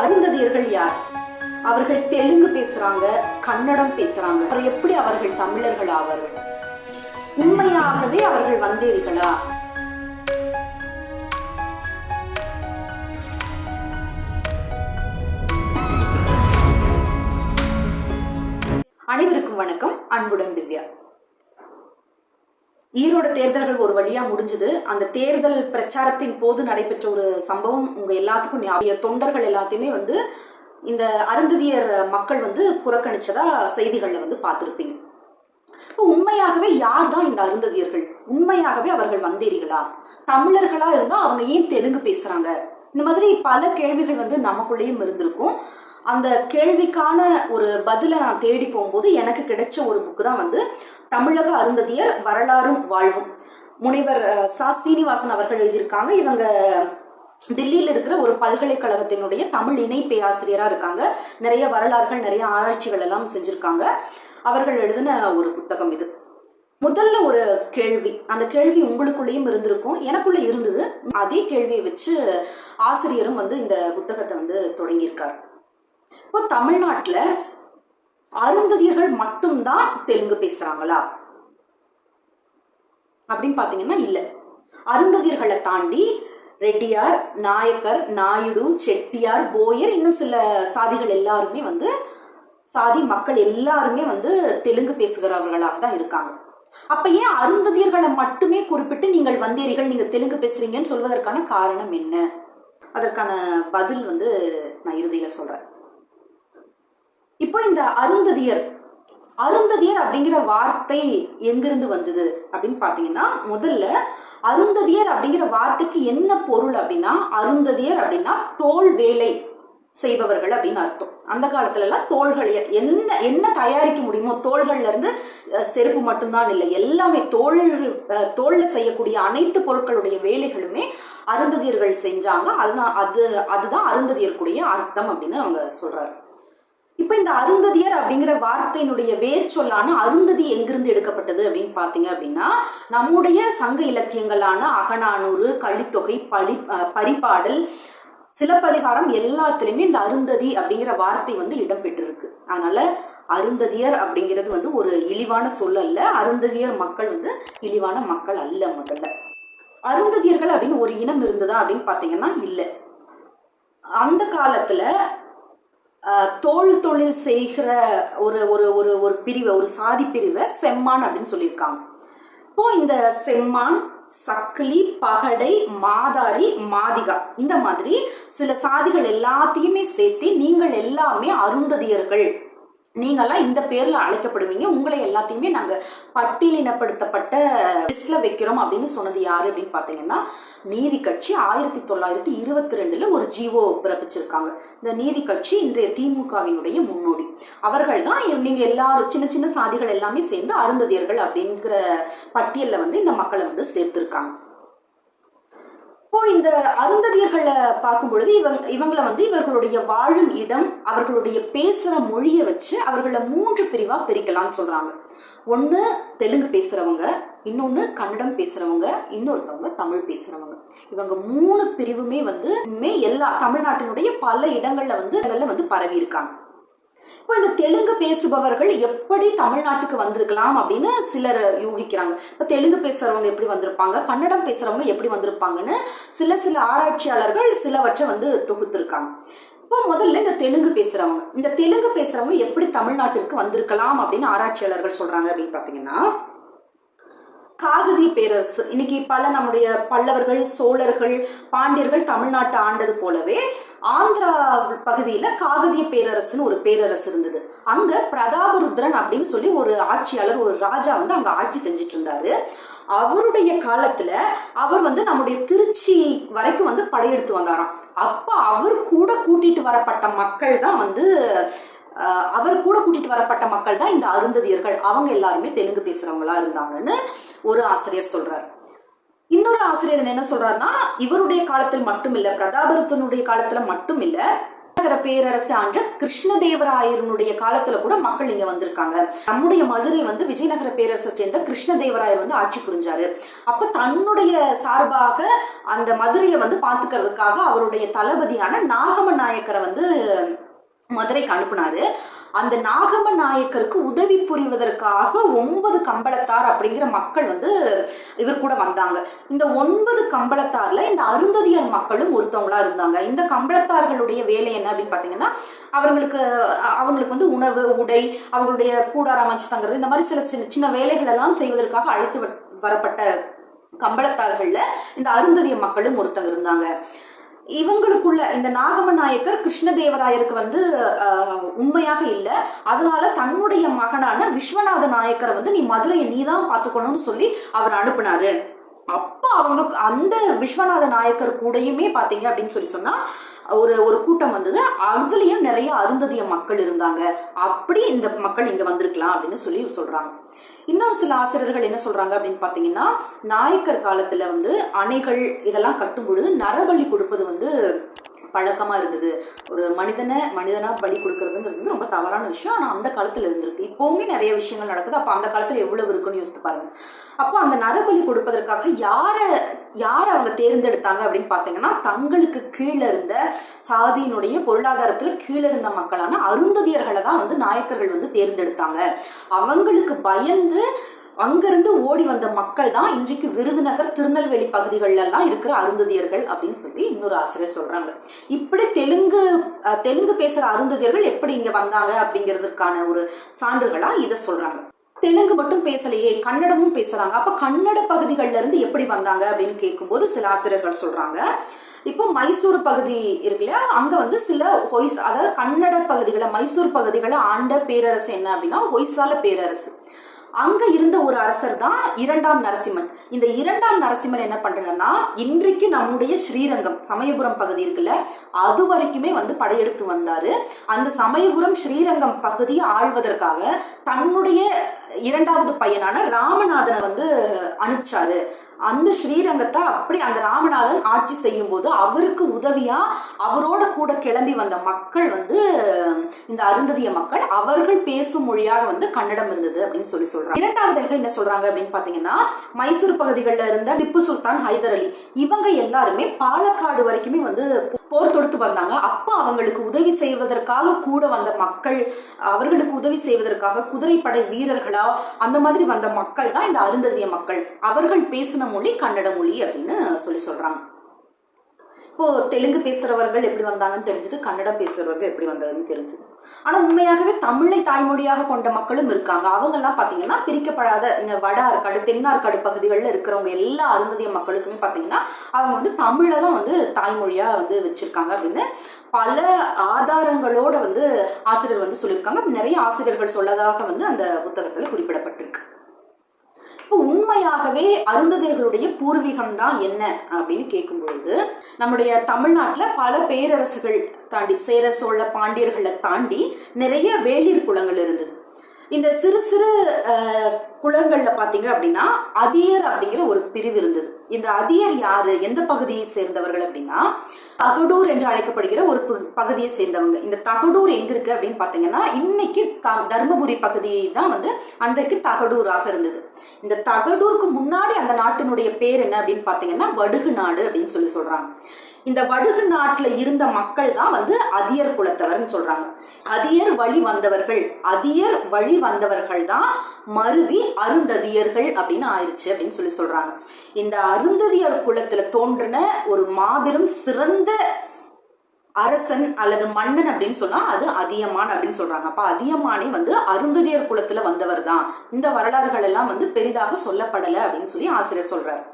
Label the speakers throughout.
Speaker 1: அருந்ததியர்கள் யார்? அவர்கள் தெலுங்கு பேசுறாங்க கன்னடம் பேசுறாங்க. எப்படி அவர்கள் தமிழர்கள் ஆவார்கள்? உண்மையாகவே அவர்கள் வந்தீர்களா? அனைவருக்கும் வணக்கம். அன்புடன் திவ்யா. ஈரோடு தேர்தல்கள் ஒரு வழியா முடிஞ்சது. அந்த தேர்தல் பிரச்சாரத்தின் போது நடைபெற்ற ஒரு சம்பவம் உங்க எல்லாத்துக்கும் ஞாபகம். தொண்டர்கள் எல்லாத்தையுமே வந்து இந்த அருந்ததியர் மக்கள் வந்து புறக்கணிச்சதா செய்திகள்ல வந்து பார்த்துருப்பீங்க. இப்போ உண்மையாகவே யார் தான் இந்த அருந்ததியர்கள்? உண்மையாகவே அவர்கள் வந்தீர்களா? தமிழர்களா இருந்தா அவங்க ஏன் தெலுங்கு பேசுறாங்க? இந்த மாதிரி பல கேள்விகள் வந்து நமக்குள்ளேயும் இருந்திருக்கும். அந்த கேள்விக்கான ஒரு பதிலை நான் தேடி போகும்போது எனக்கு கிடைச்ச ஒரு புக்கு தான் வந்து தமிழக அருந்ததியர் வரலாறும் வாழ்வும். முனைவர் சா. சீனிவாசன் அவர்கள் எழுதியிருக்காங்க. இவங்க டெல்லியில் இருக்கிற ஒரு பல்கலைக்கழகத்தினுடைய தமிழ் இணை பேராசிரியராக இருக்காங்க. நிறைய வரலாறுகள் நிறைய ஆராய்ச்சிகள் எல்லாம் செஞ்சிருக்காங்க. அவர்கள் எழுதின ஒரு புத்தகம் இது. முதல்ல ஒரு கேள்வி. அந்த கேள்வி உங்களுக்குள்ளேயும் இருந்திருக்கும். எனக்குள்ள இருந்தது. அதே கேள்வியை வச்சு ஆசிரியரும் வந்து இந்த புத்தகத்தை வந்து தொடங்கியிருக்கார். இப்போ தமிழ்நாட்டில் அருந்ததியர்கள் மட்டும்தான் தெலுங்கு பேசுறாங்களா? அப்படின்னு பாத்தீங்கன்னா இல்ல. அருந்ததியர்களை தாண்டி ரெட்டியார் நாயக்கர் நாயுடு செட்டியார் போயர் இன்னும் சில சாதிகள் எல்லாருமே வந்து சாதி மக்கள் எல்லாருமே வந்து தெலுங்கு பேசுகிறவர்களாக தான் இருக்காங்க. அப்ப ஏன் அருந்ததியர்களை மட்டுமே குறிப்பிட்டு நீங்கள் வந்தேரிகள் நீங்க தெலுங்கு பேசுறீங்கன்னு சொல்வதற்கான காரணம் என்ன? அதற்கான பதில் வந்து நான் இறுதியில சொல்றேன். இப்போ இந்த அருந்ததியர் அருந்ததியர் அப்படிங்கிற வார்த்தை எங்கிருந்து வந்தது அப்படின்னு பாத்தீங்கன்னா முதல்ல அருந்ததியர் அப்படிங்கிற வார்த்தைக்கு என்ன பொருள் அப்படின்னா அருந்ததியர் அப்படின்னா தோல் வேலை செய்பவர்கள் அப்படின்னு அர்த்தம். அந்த காலத்துல எல்லாம் தோள்கள் என்ன என்ன தயாரிக்க முடியுமோ தோள்கள்ல இருந்து செருப்பு மட்டும்தான் இல்லை எல்லாமே தோல் தோல்ல செய்யக்கூடிய அனைத்து பொருட்களுடைய வேலைகளுமே அருந்ததியர்கள் செஞ்சாங்க. அதுதான் அது அதுதான் அருந்ததியருக்குடைய அர்த்தம் அப்படின்னு அவங்க சொல்றாரு. இப்போ இந்த அருந்ததியர் அப்படிங்கிற வார்த்தையினுடைய வேர் சொல்லான அருந்ததி எங்கிருந்து எடுக்கப்பட்டது அப்படின்னு பார்த்தீங்க அப்படின்னா நம்முடைய சங்க இலக்கியங்களான அகநானூறு கள்ளித்தொகை பழி பரிபாடல் சிலப்பதிகாரம் எல்லாத்துலேயுமே இந்த அருந்ததி அப்படிங்கிற வார்த்தை வந்து இடம்பெற்றிருக்கு. அதனால அருந்ததியர் அப்படிங்கிறது வந்து ஒரு இழிவான சொல் அல்ல அருந்ததியர் மக்கள் வந்து இழிவான மக்கள் அல்ல முதல்ல. அருந்ததியர்கள் அப்படின்னு ஒரு இனம் இருந்ததா அப்படின்னு பார்த்தீங்கன்னா இல்லை. அந்த காலத்தில் தோல் தொழில் செய்கிற ஒரு ஒரு ஒரு ஒரு பிரிவை ஒரு சாதி பிரிவை செம்மான் அப்படின்னு சொல்லியிருக்காங்க. இப்போ இந்த செம்மான் சக்கிலி பகடை மாதாரி மாதிகா இந்த மாதிரி சில சாதிகள் எல்லாத்தையுமே சேர்த்து நீங்கள் எல்லாமே அருந்ததியர்கள். நீங்கெல்லாம் இந்த பேர்ல அழைக்கப்படுவீங்க. உங்களை எல்லாத்தையுமே நாங்க பட்டியலினப்படுத்தப்பட்ட லிஸ்ட்ல வைக்கிறோம் அப்படின்னு சொன்னது யாரு அப்படின்னு பாத்தீங்கன்னா நீதி கட்சி ஆயிரத்தி தொள்ளாயிரத்தி இருபத்தி ரெண்டுல ஒரு ஜீவோ பிறப்பிச்சிருக்காங்க. இந்த நீதி கட்சி இன்றைய திமுகவினுடைய முன்னோடி. அவர்கள் தான் நீங்க எல்லாரும் சின்ன சின்ன சாதிகள் எல்லாமே சேர்ந்து அருந்ததியர்கள் அப்படிங்கிற பட்டியல்ல வந்து இந்த மக்களை வந்து சேர்த்திருக்காங்க. இப்போ இந்த அருந்ததியர்களை பார்க்கும் பொழுது இவங்க இவங்களை வந்து இவர்களுடைய வாழும் இடம் அவர்களுடைய பேசுற மொழியை வச்சு அவர்களை மூன்று பிரிவா பிரிக்கலாம்னு சொல்றாங்க. ஒன்று தெலுங்கு பேசுறவங்க இன்னொன்னு கன்னடம் பேசுறவங்க இன்னொருத்தவங்க தமிழ் பேசுறவங்க. இவங்க மூணு பிரிவுமே வந்து மே எல்லா தமிழ்நாட்டினுடைய பல இடங்கள்ல வந்து இடங்கள்ல வந்து பரவி இருக்காங்க. இப்போ இந்த தெலுங்கு பேசுபவர்கள் எப்படி தமிழ்நாட்டுக்கு வந்திருக்கலாம் அப்படின்னு சிலர் யூகிக்கிறாங்க. இப்போ தெலுங்கு பேசுறவங்க எப்படி வந்திருப்பாங்க? கன்னடம் பேசுறவங்க எப்படி வந்திருப்பாங்கன்னு சில சில ஆராய்ச்சியாளர்கள் சிலவற்றை வந்து தொகுத்திருக்காங்க. இப்போ முதல்ல இந்த தெலுங்கு பேசுறவங்க. இந்த தெலுங்கு பேசுறவங்க எப்படி தமிழ்நாட்டிற்கு வந்திருக்கலாம் அப்படின்னு ஆராய்ச்சியாளர்கள் சொல்றாங்க அப்படின்னு பாத்தீங்கன்னா காகதி பேரரசு. இன்னைக்கு பல நம்முடைய பல்லவர்கள் சோழர்கள் பாண்டியர்கள் தமிழ்நாட்டை ஆண்டது போலவே ஆந்திரா பகுதியில காகதிய பேரரசுன்னு ஒரு பேரரசு இருந்தது. அங்க பிரதாபருத்ரன் அப்படின்னு சொல்லி ஒரு ஆட்சியாளர் ஒரு ராஜா வந்து அங்க ஆட்சி செஞ்சுட்டு இருந்தாரு. அவருடைய காலத்துல அவர் வந்து நம்முடைய திருச்சி வரைக்கும் வந்து படையெடுத்து வந்தாராம். அப்ப அவர் கூட கூட்டிட்டு வரப்பட்ட மக்கள் தான் வந்து அவர் கூட கூட்டிட்டு வரப்பட்ட மக்கள் தான் இந்த அருந்ததியர்கள். அவங்க எல்லாருமே தெலுங்கு பேசுறவங்களா இருந்தாங்கன்னு ஒரு ஆசிரியர் சொல்றாரு. இன்னொரு ஆசிரியர் என்ன சொல்றாருன்னா இவருடைய காலத்தில் மட்டும் இல்ல பிரதாபருத்தனுடைய காலத்துல மட்டும் இல்ல பேரரசு ஆண்ட கிருஷ்ணதேவராயருடைய காலத்துல கூட மக்கள் இங்க வந்திருக்காங்க. நம்முடைய மதுரை வந்து விஜயநகர பேரரசை சேர்ந்த கிருஷ்ணதேவராயர் வந்து ஆட்சி புரிஞ்சாரு. அப்ப தன்னுடைய சார்பாக அந்த மதுரையை வந்து பாத்துக்கிறதுக்காக அவருடைய தளபதியான நாகம நாயக்கரை வந்து மதுரைக்கு அனுப்புனாரு. அந்த நாகம நாயக்கருக்கு உதவி புரிவதற்காக ஒன்பது கம்பளத்தார் அப்படிங்கிற மக்கள் வந்து இவர் கூட வந்தாங்க. இந்த ஒன்பது கம்பளத்தார்ல இந்த அருந்ததியர் மக்களும் ஒருத்தவங்களா இருந்தாங்க. இந்த கம்பளத்தார்களுடைய வேலை என்ன அப்படின்னு பாத்தீங்கன்னா அவங்களுக்கு அவங்களுக்கு வந்து உணவு உடை அவங்களுடைய கூடாரம் அமைச்சு தங்குறது இந்த மாதிரி சில சின்ன சின்ன வேலைகள் எல்லாம் செய்வதற்காக அழைத்து வ- வரப்பட்ட கம்பளத்தார்கள்ல இந்த அருந்ததிய மக்களும் ஒருத்தங்க இருந்தாங்க. இவங்களுக்குள்ள இந்த நாகம நாயக்கர் கிருஷ்ணதேவராயருக்கு வந்து உண்மையாக இல்லை. அதனால தன்னுடைய மகனான விஸ்வநாத நாயக்கரை வந்து நீ மதுரையை நீ தான் பார்த்துக்கணும்னு சொல்லி அவர் அனுப்புனாரு. அப்போ அவங்க அந்த விஸ்வநாத நாயக்கர் கூடயுமே பாத்தீங்க அப்படின்னு சொல்லி சொன்னா ஒரு ஒரு கூட்டம் வந்தது. அதுலயும் நிறைய அருந்ததிய மக்கள் இருந்தாங்க. அப்படி இந்த மக்கள் இங்க வந்திருக்கலாம் அப்படின்னு சொல்லி சொல்றாங்க. இன்னும் சில ஆசிரியர்கள் என்ன சொல்றாங்க அப்படின்னு பாத்தீங்கன்னா நாயக்கர் காலத்துல வந்து அணைகள் இதெல்லாம் கட்டும் பொழுது நரபலி கொடுப்பது வந்து பழக்கமாக இருந்தது. ஒரு மனிதனை மனிதனாக பலி கொடுக்கறதுங்கிறது வந்து ரொம்ப தவறான விஷயம். ஆனால் அந்த காலத்தில் இருந்திருக்கு. இப்போவுமே நிறைய விஷயங்கள் நடக்குது. அப்போ அந்த காலத்தில் எவ்வளவு இருக்குன்னு யோசித்து பாருங்க. அப்போ அந்த நரபலி கொடுப்பதற்காக யாரை யாரை அவங்க தேர்ந்தெடுத்தாங்க அப்படின்னு பார்த்தீங்கன்னா தங்களுக்கு கீழே இருந்த சாதியினுடைய பொருளாதாரத்தில் கீழே இருந்த மக்களான அருந்ததியர்களை தான் வந்து நாயக்கர்கள் வந்து தேர்ந்தெடுத்தாங்க. அவங்களுக்கு பயந்து அங்கிருந்து ஓடி வந்த மக்கள் தான் இன்றைக்கு விருதுநகர் திருநெல்வேலி பகுதிகளெல்லாம் இருக்கிற அருந்ததியர்கள் அப்படின்னு சொல்லி இன்னொரு ஆசிரியர் சொல்றாங்க. இப்படி தெலுங்கு தெலுங்கு பேசுற அருந்ததியர்கள் எப்படி இங்க வந்தாங்க அப்படிங்கிறதுக்கான ஒரு சான்றுகளா இதை சொல்றாங்க. தெலுங்கு மட்டும் பேசலையே கன்னடமும் பேசுறாங்க. அப்ப கன்னட பகுதிகள்ல இருந்து எப்படி வந்தாங்க அப்படின்னு கேட்கும்போது சில ஆசிரியர்கள் சொல்றாங்க. இப்போ மைசூர் பகுதி இருக்கு இல்லையா? அங்க வந்து சில ஹொய்ஸ் அதாவது கன்னட பகுதிகளை மைசூர் பகுதிகளை ஆண்ட பேரரசு என்ன அப்படின்னா ஹொய்சால பேரரசு. அங்க இருந்த ஒரு அரசர் தான் இரண்டாம் நரசிம்மன். இந்த இரண்டாம் நரசிம்மன் என்ன பண்றாருன்னா இன்றைக்கு நம்முடைய ஸ்ரீரங்கம் சமயபுரம் பகுதி இருக்குல்ல அது வரைக்குமே வந்து படையெடுத்து வந்தாரு. அந்த சமயபுரம் ஸ்ரீரங்கம் பகுதியை ஆள்வதற்காக தன்னுடைய இரண்டாவது பையனான ராமநாதனை வந்து அனுப்பிச்சாரு. அந்த ஸ்ரீரங்கத்தை அப்படி அந்த ராமநாதன் ஆட்சி செய்யும் போது அவருக்கு உதவியா அவரோட கூட கிளம்பி வந்த மக்கள் வந்து இந்த அருந்ததிய மக்கள் அவர்கள் பேசும் மொழியாக வந்து கன்னடம் இருந்தது அப்படின்னு சொல்லி சொல்றாங்க. இரண்டாவதாக என்ன சொல்றாங்க அப்படின்னு பாத்தீங்கன்னா மைசூர் பகுதிகளில் இருந்த திப்பு சுல்தான் ஹைதர் அலி இவங்க எல்லாருமே பாலக்காடு வரைக்குமே வந்து போர் தொடுத்து வந்தாங்க. அப்ப அவங்களுக்கு உதவி செய்வதற்காக கூட வந்த மக்கள் அவர்களுக்கு உதவி செய்வதற்காக குதிரைப்படை வீரர்களா அந்த மாதிரி வந்த மக்கள் தான் இந்த அருந்ததிய மக்கள். அவர்கள் பேசின மொழி கன்னட மொழி அப்படின்னு சொல்லி சொல்றாங்க. இப்போ தெலுங்கு பேசுறவர்கள் எப்படி வந்தாங்கன்னு தெரிஞ்சது கன்னடம் பேசுறவர்கள் எப்படி வந்ததுன்னு தெரிஞ்சது. ஆனா உண்மையாகவே தமிழை தாய்மொழியாக கொண்ட மக்களும் இருக்காங்க. அவங்க எல்லாம் பாத்தீங்கன்னா பிரிக்கப்படாத இந்த வட ஆற்காடு தென்னார்காடு பகுதிகளில் இருக்கிறவங்க எல்லா அருந்ததிய மக்களுக்குமே பாத்தீங்கன்னா அவங்க வந்து தமிழை தான் வந்து தாய்மொழியா வந்து வச்சிருக்காங்க அப்படின்னு பல ஆதாரங்களோட வந்து ஆசிரியர் வந்து சொல்லியிருக்காங்க. நிறைய ஆசிரியர்கள் சொல்லதாக வந்து அந்த புத்தகத்துல குறிப்பிடப்பட்டிருக்கு. இப்போ உண்மையாகவே அருந்ததியர்களுடைய பூர்வீகம் தான் என்ன அப்படின்னு கேட்கும் பொழுது நம்முடைய தமிழ்நாட்டில் பல பேரரசுகள் தாண்டி சேர சோழ பாண்டியர்களை தாண்டி நிறைய வேளிர் குளங்கள் இருந்தது. இந்த சிறு சிறு குளங்கள்ல பாத்தீங்க அப்படின்னா அதியர் அப்படிங்கிற ஒரு பிரிவு இருந்தது. இந்த அதியர் யாரு? எந்த பகுதியை சேர்ந்தவர்கள் அப்படின்னா தகடூர் என்று அழைக்கப்படுகிற ஒரு பகு- பகுதியை சேர்ந்தவங்க. இந்த தகடூர் எங்க இருக்கு அப்படின்னு பாத்தீங்கன்னா இன்னைக்கு தர்மபுரி பகுதி தான் வந்து அன்றைக்கு தகடூராக இருந்தது. இந்த தகடூருக்கு முன்னாடி அந்த நாட்டினுடைய பேர் என்ன அப்படின்னு பாத்தீங்கன்னா வடுகு நாடு அப்படின்னு சொல்லி சொல்றாங்க. இந்த வடுகு நாட்டில் இருந்த மக்கள் தான் வந்து அதியர் குலத்தவர்னு சொல்றாங்க. அதியர் வழி வந்தவர்கள் அதியர் வழி வந்தவர்கள் தான் மருவி அருந்ததியர்கள் அப்படின்னு ஆயிடுச்சு அப்படின்னு சொல்லி சொல்றாங்க. இந்த அருந்ததியர் குலத்துல தோன்றின ஒரு மாபெரும் சிறந்த அரசன் அல்லது மன்னன் அப்படின்னு சொன்னா அது அதியமான் அப்படின்னு சொல்றாங்க. அப்ப அதியமானே வந்து அருந்ததியர் குலத்துல வந்தவர் தான். இந்த வரலாறுகள் எல்லாம் வந்து பெரிதாக சொல்லப்படல அப்படின்னு சொல்லி ஆசிரியர் சொல்றாரு.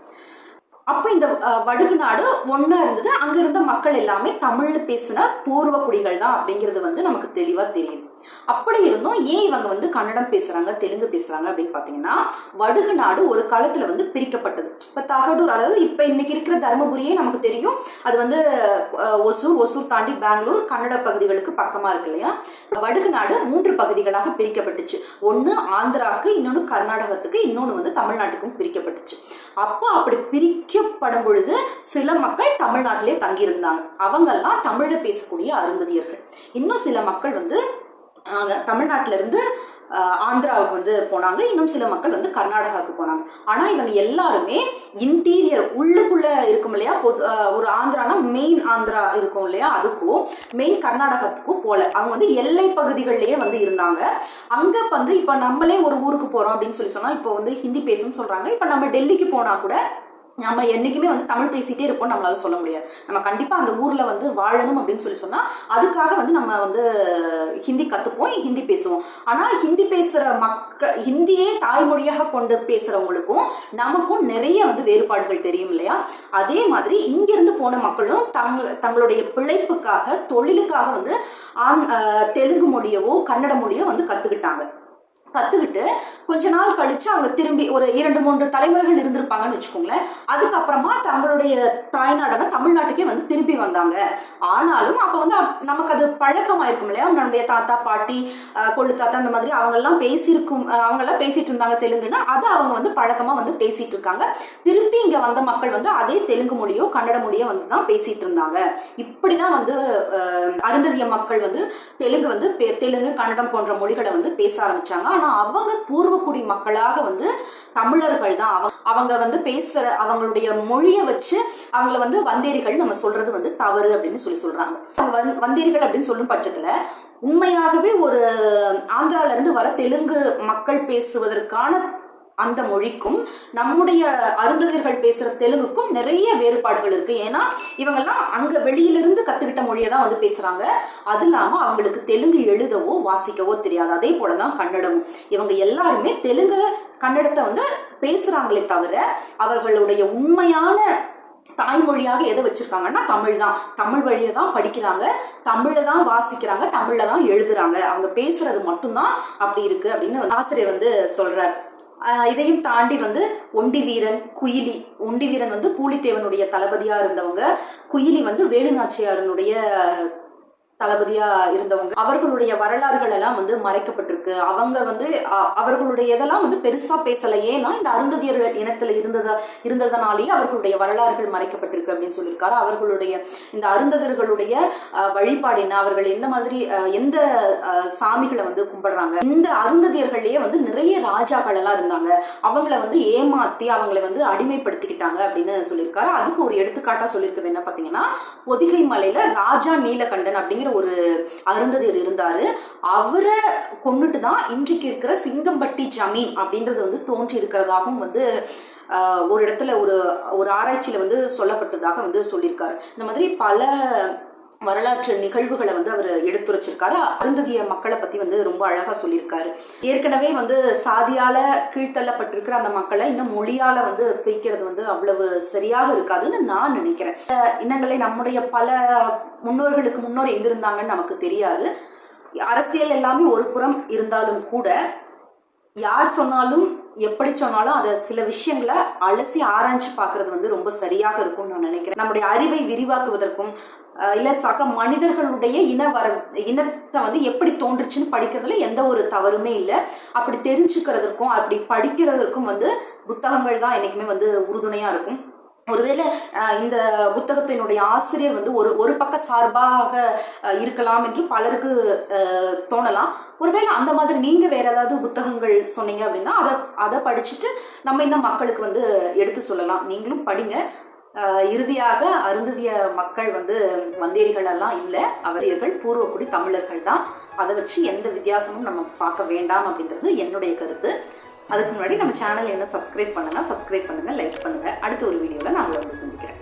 Speaker 1: அப்போ இந்த வடுகு நாடு ஒன்றா இருந்தது. அங்கே இருந்த மக்கள் எல்லாமே தமிழில் பேசின பூர்வ குடிகள் தான் அப்படிங்கிறது வந்து நமக்கு தெளிவாக தெரியுது அப்படி இருந்தும் ஏன் இவங்க வந்து கன்னடம் பேசுறாங்க தெலுங்கு பேசுறாங்க அப்படின்னு பாத்தீங்கன்னா வடுகு நாடு ஒரு காலத்துல வந்து பிரிக்கப்பட்டது. இப்ப தகடூர் அதாவது இப்ப இன்னைக்கு இருக்கிற தருமபுரியே நமக்கு தெரியும். அது வந்து ஒசூர் ஒசூர் தாண்டி பெங்களூர் கன்னட பகுதிகளுக்கு பக்கமா இருக்கு இல்லையா? வடுகு நாடு மூன்று பகுதிகளாக பிரிக்கப்பட்டுச்சு. ஒன்னு ஆந்திராவுக்கு இன்னொன்னு கர்நாடகத்துக்கு இன்னொன்னு வந்து தமிழ்நாட்டுக்கும் பிரிக்கப்பட்டுச்சு. அப்போ அப்படி பிரிக்கப்படும் பொழுது சில மக்கள் தமிழ்நாட்டிலே தங்கியிருந்தாங்க. அவங்கெல்லாம் தமிழ்ல பேசக்கூடிய அருந்ததியர்கள். இன்னும் சில மக்கள் வந்து தமிழ்நாட்டிலிருந்து ஆந்திராவுக்கு வந்து போனாங்க. இன்னும் சில மக்கள் வந்து கர்நாடகாவுக்கு போனாங்க. ஆனால் இவங்க எல்லாருமே இன்டீரியர் உள்ளுக்குள்ள இருக்கும் இல்லையா? பொது ஒரு ஆந்திரானா மெயின் ஆந்திரா இருக்கும் இல்லையா? அதுக்கும் மெயின் கர்நாடகத்துக்கும் போல. அவங்க வந்து எல்லை பகுதிகளிலேயே வந்து இருந்தாங்க. அங்கே வந்து இப்போ நம்மளே ஒரு ஊருக்கு போகிறோம் அப்படின்னு சொல்லி சொன்னால் இப்போ வந்து ஹிந்தி பேசுன்னு சொல்கிறாங்க இப்போ நம்ம டெல்லிக்கு போனால் கூட நம்ம என்றைக்குமே வந்து தமிழ் பேசிகிட்டே இருப்போம் நம்மளால சொல்ல முடியாது. நம்ம கண்டிப்பாக அந்த ஊரில் வந்து வாழணும் அப்படின்னு சொல்லி சொன்னால் அதுக்காக வந்து நம்ம வந்து ஹிந்தி கற்றுப்போம் ஹிந்தி பேசுவோம். ஆனால் ஹிந்தி பேசுகிற மக்கள் ஹிந்தியே தாய்மொழியாக கொண்டு பேசுகிறவங்களுக்கும் நமக்கும் நிறைய வந்து வேறுபாடுகள் தெரியும் இல்லையா? அதே மாதிரி இங்கிருந்து போன மக்களும் தங் தங்களுடைய பிழைப்புக்காக தொழிலுக்காக வந்து ஆங் தெலுங்கு மொழியவோ கன்னட மொழியோ வந்து கற்றுக்கிட்டாங்க கத்துக்கிட்டு கொஞ்ச நாள் கழிச்சு அவங்க திரும்பி ஒரு இரண்டு மூன்று தலைமுறைகள் இருந்திருப்பாங்கன்னு வச்சுக்கோங்களேன். அதுக்கப்புறமா தங்களுடைய தாய்நாடான தமிழ்நாட்டுக்கே வந்து திரும்பி வந்தாங்க. ஆனாலும் அப்ப வந்து அப்- நமக்கு அது பழக்கமாயிருக்கும் இல்லையா? நம்முடைய தாத்தா பாட்டி கொள்ளு தாத்தா அந்த மாதிரி அவங்க எல்லாம் பேசியிருக்கும் அவங்கெல்லாம் அவங்க எல்லாம் பேசிட்டு இருந்தாங்க தெலுங்குன்னா அதை அவங்க வந்து பழக்கமா வந்து பேசிட்டு இருக்காங்க. திருப்பி இங்க வந்த மக்கள் வந்து அதே தெலுங்கு மொழியோ கன்னட மொழியோ வந்து தான் பேசிட்டு இருந்தாங்க. இப்படிதான் வந்து அருந்ததிய மக்கள் வந்து தெலுங்கு வந்து தெலுங்கு கன்னடம் போன்ற மொழிகளை வந்து பேச ஆரம்பிச்சாங்க. ஆனா அவங்க பூர்வக்குடி மக்களாக வந்து தமிழர்கள் தான். அவங்க அவங்க வந்து பேசுற அவங்களுடைய மொழியை வச்சு அவங்கள வந்து வந்தேரிகள் நம்ம சொல்றது வந்து தவறு அப்படின்னு சொல்லி சொல்றாங்க. அவங்க வந்தேரிகள் அப்படின்னு சொல்லும் பட்சத்துல உண்மையாகவே ஒரு ஆந்திரால இருந்து வர தெலுங்கு மக்கள் பேசுவதற்கான அந்த மொழிக்கும் நம்முடைய அருந்ததர்கள் பேசுற தெலுங்குக்கும் நிறைய வேறுபாடுகள் இருக்கு. ஏன்னா இவங்கெல்லாம் அங்க வெளியிலிருந்து கத்துக்கிட்ட மொழியை தான் வந்து பேசுறாங்க. அது இல்லாம அவங்களுக்கு தெலுங்கு எழுதவோ வாசிக்கவோ தெரியாது. அதே போலதான் கன்னடமும். இவங்க எல்லாருமே தெலுங்கு கன்னடத்தை வந்து பேசுறாங்களே தவிர அவர்களுடைய உண்மையான தாய்மொழியாக எதை வச்சிருக்காங்கன்னா தமிழ் தான் தமிழ் வழியை தான் படிக்கிறாங்க. தமிழை தான் வாசிக்கிறாங்க. தமிழில் தான் எழுதுறாங்க. அவங்க பேசுறது மட்டும்தான் அப்படி இருக்கு அப்படின்னு ஆசிரியர் வந்து சொல்றாரு. இதையும் தாண்டி வந்து ஒண்டி வீரன் குயிலி. ஒண்டி வீரன் வந்து பூலித்தேவனுடைய தளபதியா இருந்தவங்க. குயிலி வந்து வேலுநாச்சியாரனுடைய தளபதியா இருந்தவங்க. அவர்களுடைய வரலாறுகள் எல்லாம் வந்து மறைக்கப்பட்டிருக்கு. இருக்கு. அவங்க வந்து அவர்களுடைய இதெல்லாம் வந்து பெருசா பேசல. ஏன்னா இந்த அருந்ததியர்கள் இனத்துல இருந்ததா இருந்ததனாலேயே அவர்களுடைய வரலாறுகள் மறைக்கப்பட்டிருக்கு அப்படின்னு சொல்லியிருக்காரு. அவர்களுடைய இந்த அருந்ததர்களுடைய வழிபாடு என்ன? அவர்கள் எந்த மாதிரி எந்த சாமிகளை வந்து கும்பிடுறாங்க? இந்த அருந்ததியர்கள்லயே வந்து நிறைய ராஜாக்கள் எல்லாம் இருந்தாங்க. அவங்கள வந்து ஏமாத்தி அவங்களை வந்து அடிமைப்படுத்திக்கிட்டாங்க அப்படின்னு சொல்லியிருக்காரு. அதுக்கு ஒரு எடுத்துக்காட்டா சொல்லியிருக்கிறது என்ன பாத்தீங்கன்னா பொதிகை மலையில ராஜா நீலகண்டன் அப்படிங்கிற ஒரு அருந்ததியர் இருந்தாரு. அவரை கொண்டு முன்னிட்டு தான் இன்றைக்கு இருக்கிற சிங்கம்பட்டி ஜமீன் அப்படின்றது வந்து தோன்றி இருக்கிறதாகவும் வந்து ஒரு இடத்துல ஒரு ஒரு ஆராய்ச்சியில வந்து சொல்லப்பட்டதாக வந்து சொல்லியிருக்காரு. இந்த மாதிரி பல வரலாற்று நிகழ்வுகளை வந்து அவர் எடுத்துரைச்சிருக்காரு. அருந்ததிய மக்களை பத்தி வந்து ரொம்ப அழகா சொல்லியிருக்காரு. ஏற்கனவே வந்து சாதியால கீழ்த்தள்ளப்பட்டிருக்கிற அந்த மக்களை இன்னும் மொழியால வந்து பிரிக்கிறது வந்து அவ்வளவு சரியாக இருக்காதுன்னு நான் நினைக்கிறேன். இனங்களை நம்முடைய பல முன்னோர்களுக்கு முன்னோர் எங்க இருந்தாங்கன்னு நமக்கு தெரியாது. அரசியல் எல்லாமே ஒரு புறம் இருந்தாலும் கூட யார் சொன்னாலும் எப்படி சொன்னாலும் அதை சில விஷயங்களை அலசி ஆராய்ச்சி பார்க்கறது வந்து ரொம்ப சரியாக இருக்கும்னு நான் நினைக்கிறேன். நம்முடைய அறிவை விரிவாக்குவதற்கும் இல்லை சக மனிதர்களுடைய இன வர இனத்தை வந்து எப்படி தோன்றுச்சுன்னு படிக்கிறதுல எந்த ஒரு தவறுமே இல்லை. அப்படி தெரிஞ்சுக்கிறதுக்கும் அப்படி படிக்கிறதற்கும் வந்து புத்தகங்கள் தான் என்றைக்குமே வந்து உறுதுணையாக இருக்கும். ஒருவேளை இந்த புத்தகத்தினுடைய ஆசிரியர் வந்து ஒரு ஒரு பக்க சார்பாக இருக்கலாம் என்று பலருக்கு தோணலாம். ஒருவேளை அந்த மாதிரி நீங்க வேற ஏதாவது புத்தகங்கள் சொன்னீங்க அப்படின்னா அதை அதை படிச்சுட்டு நம்ம இன்னும் மக்களுக்கு வந்து எடுத்து சொல்லலாம். நீங்களும் படிங்க. இறுதியாக அருந்ததிய மக்கள் வந்து வந்தேரிகள் எல்லாம் இல்லை. அவரியர்கள் பூர்வக்குடி தமிழர்கள் தான். அதை வச்சு எந்த வித்தியாசமும் நம்ம பார்க்க வேண்டாம் அப்படின்றது என்னுடைய கருத்து. அதுக்கு முன்னாடி நம்ம சேனல் என்ன சப்ஸ்கிரைப் பண்ணலாம் சப்ஸ்கிரைப் பண்ணுங்க லைக் பண்ணுங்கள் அடுத்த ஒரு வீடியோவில் நான் உங்களை வந்து சந்திக்கிறேன்.